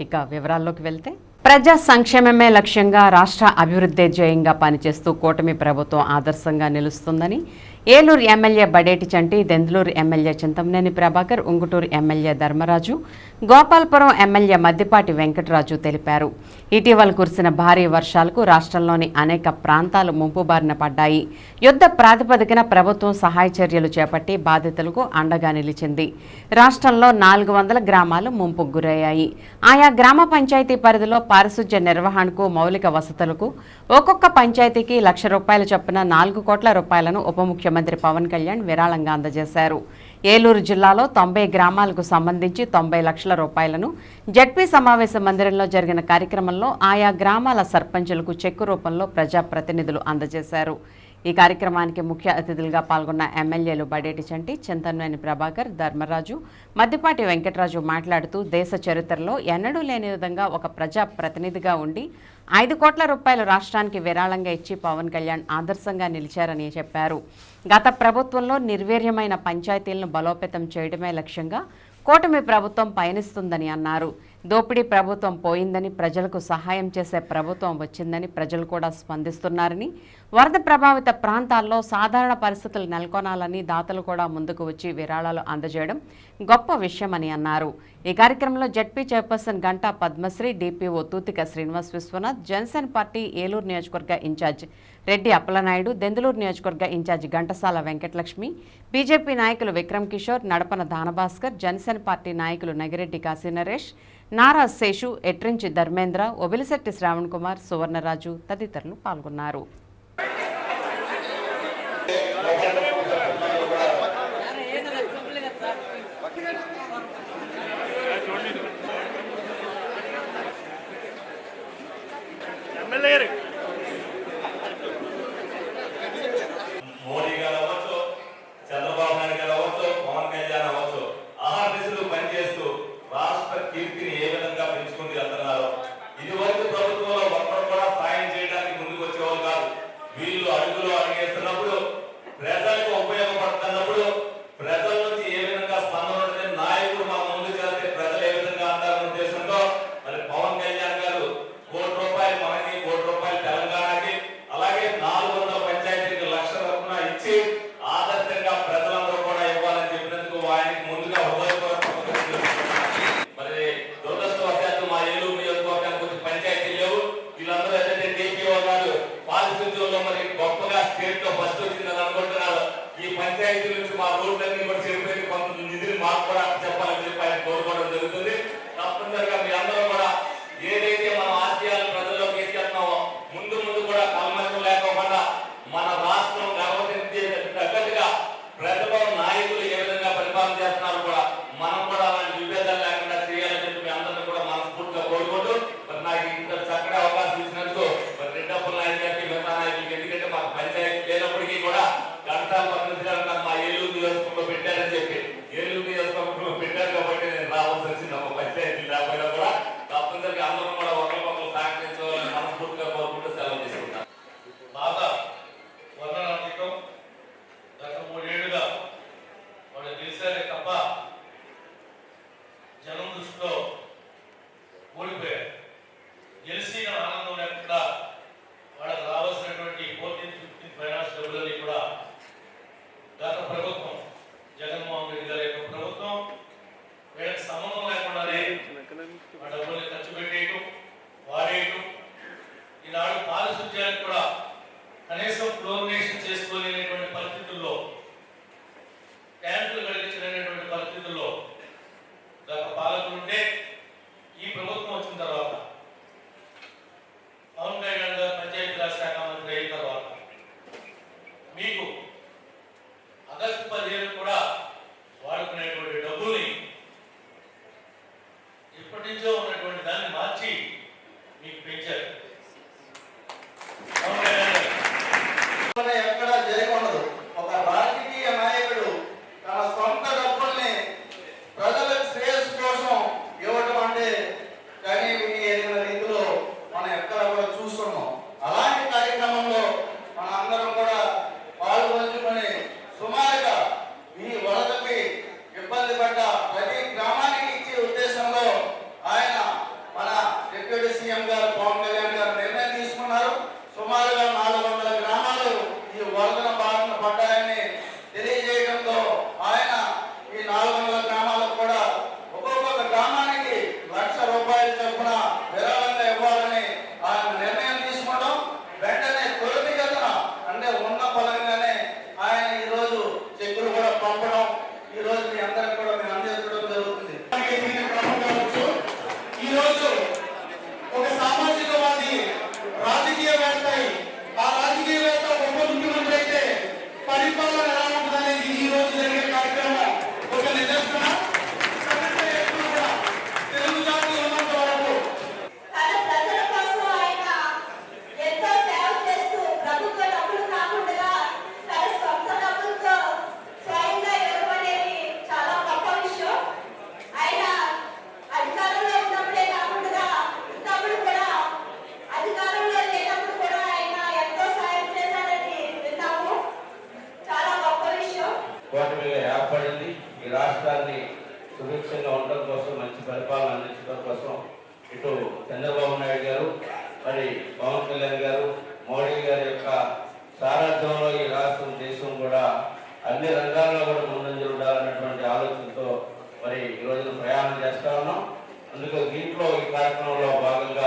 ఇక వివరాల్లోకి వెళ్తే ప్రజా సంక్షేమమే లక్ష్యంగా రాష్ట్ర అభివృద్ధి జయంగా పనిచేస్తూ కూటమి ప్రభుత్వం ఆదర్శంగా నిలుస్తుందని Eluru MLA Badeti Chanti Denduluru MLA Chintamaneni Prabhakar Unguturu MLA Dharmaraju Gopalapuram MLA Maddipati Venkataraju తెలిపారు. ఇటీవల కురిసిన భారీ వర్షాలకు రాష్ట్రంలోని అనేక ప్రాంతాలు ముంపుబారిన పడ్డాయి. యుద్ధ ప్రాతిపదికన ప్రభుత్వం సహాయ చర్యలు చేపట్టి బాధితులకు అండగా నిలిచింది. రాష్ట్రంలో నాలుగు వందల గ్రామాలు ముంపుకు గురయ్యాయి. ఆయా గ్రామ పంచాయతీ పరిధిలో పారిశుధ్య నిర్వహణకు మౌలిక వసతులకు ఒక్కొక్క పంచాయతీకి లక్ష రూపాయల చొప్పున నాలుగు కోట్ల రూపాయలను ఉప ముఖ్యమంత్రి పవన్ కళ్యాణ్ విరాళంగా అందజేశారు. ఏలూరు జిల్లాలో తొంభై గ్రామాలకు సంబంధించి తొంభై లక్షల రూపాయలను జడ్పీ సమావేశ మందిరంలో జరిగిన కార్యక్రమంలో ఆయా గ్రామాల సర్పంచులకు చెక్కు రూపంలో ప్రజాప్రతినిధులు అందజేశారు. ఈ కార్యక్రమానికి ముఖ్య అతిథులుగా పాల్గొన్న ఎమ్మెల్యేలు బడేటి చంటి చింతన్వేని ప్రభాకర్ ధర్మరాజు మద్దిపాటి వెంకటరాజు మాట్లాడుతూ దేశ చరిత్రలో ఎన్నడూ లేని విధంగా ఒక ప్రజా ప్రతినిధిగా ఉండి ఐదు కోట్ల రూపాయలు రాష్ట్రానికి విరాళంగా ఇచ్చి పవన్ కళ్యాణ్ ఆదర్శంగా నిలిచారని చెప్పారు. గత ప్రభుత్వంలో నిర్వీర్యమైన పంచాయతీలను బలోపేతం చేయడమే లక్ష్యంగా కూటమి ప్రభుత్వం పయనిస్తుందని అన్నారు. దోపిడీ ప్రభుత్వం పోయిందని ప్రజలకు సహాయం చేసే ప్రభుత్వం వచ్చిందని ప్రజలు కూడా స్పందిస్తున్నారని వరద ప్రభావిత ప్రాంతాల్లో సాధారణ పరిస్థితులు నెలకొనాలని దాతలు కూడా ముందుకు వచ్చి విరాళాలు అందజేయడం గొప్ప విషయమని అన్నారు. ఈ కార్యక్రమంలో ZP chairperson Ganta Padmasri DPO Tuthika Srinivas Viswanath Janasena party Eluru నియోజకవర్గ ఇన్ఛార్జ్ రెడ్డి అప్పలనాయుడు దెందులూరు నియోజకవర్గ ఇన్ఛార్జ్ ఘంటసాల వెంకటలక్ష్మి బీజేపీ నాయకులు విక్రమ్ కిషోర్ నడపన దానభాస్కర్ జనసేన పార్టీ నాయకులు నగిరెడ్డి కాశీనరేష్ నారా శేషు ఎట్రించి ధర్మేంద్ర ఒబిలిశెట్టి శ్రావణ్ కుమార్ సువర్ణరాజు తదితరులు పాల్గొన్నారు. ఈ పంచాయతీ ఈ రాష్ట్రాన్ని సుభిక్షంగా ఉండటం కోసం మంచి పరిపాలన అందించడం కోసం ఇటు చంద్రబాబు నాయుడు గారు మరి పవన్ కళ్యాణ్ గారు మోడీ గారి యొక్క సారథ్యంలో ఈ రాష్ట్రం దేశం కూడా అన్ని రంగాల్లో కూడా ముందంజ ఉండాలన్నటువంటి ఆలోచనతో మరి ఈ రోజున ప్రయాణం చేస్తా ఉన్నాం. అందుకే దీంట్లో ఈ కార్యక్రమంలో భాగంగా